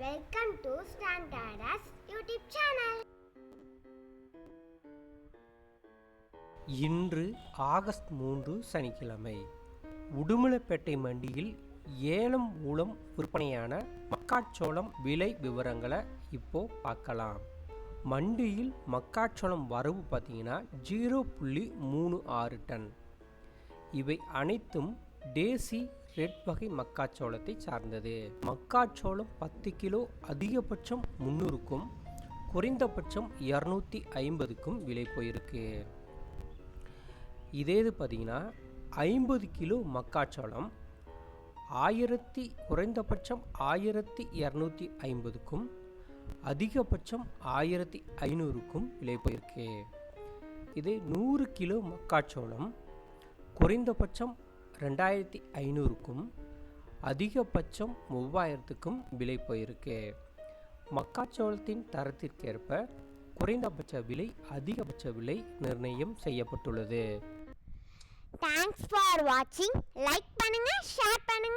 Welcome to standards YouTube channel இன்று August மூன்று சனிக்கிழமை. உடுமலைப்பேட்டை மண்டியில் ஏலம் மூலம் விற்பனையான மக்காச்சோளம் விலை விவரங்களை இப்போ பார்க்கலாம். மண்டியில் மக்காச்சோளம் வரவு பார்த்தீங்கன்னா ஜீரோ புள்ளி மூணு ஆறு டன். இவை அனைத்தும் தேசி ரெட் வகை மக்காச்சோளத்தை சார்ந்தது. மக்காச்சோளம் பத்து கிலோ அதிகபட்சம் முந்நூறுக்கும் குறைந்தபட்சம் இரநூத்தி ஐம்பதுக்கும் விலை போயிருக்கு. இதே இது பார்த்தீங்கன்னா ஐம்பது கிலோ மக்காச்சோளம் ஆயிரத்தி குறைந்தபட்சம் ஆயிரத்தி இரநூத்தி ஐம்பதுக்கும் அதிகபட்சம் ஆயிரத்தி ஐநூறுக்கும் விலை போயிருக்கு. இது நூறு கிலோ மக்காச்சோளம் குறைந்தபட்சம் ரெண்டாயிரத்தி ஐநூறுக்கும் அதிகபட்சம் மூவாயிரத்துக்கும் விலை போயிருக்கு. மக்காச்சோளத்தின் தரத்திற்கேற்ப குறைந்தபட்ச விலை அதிகபட்ச விலை நிர்ணயம் செய்யப்பட்டுள்ளது. தேங்க்ஸ் ஃபார் வாட்சிங் லைக் பண்ணுங்க ஷேர் பண்ணுங்க.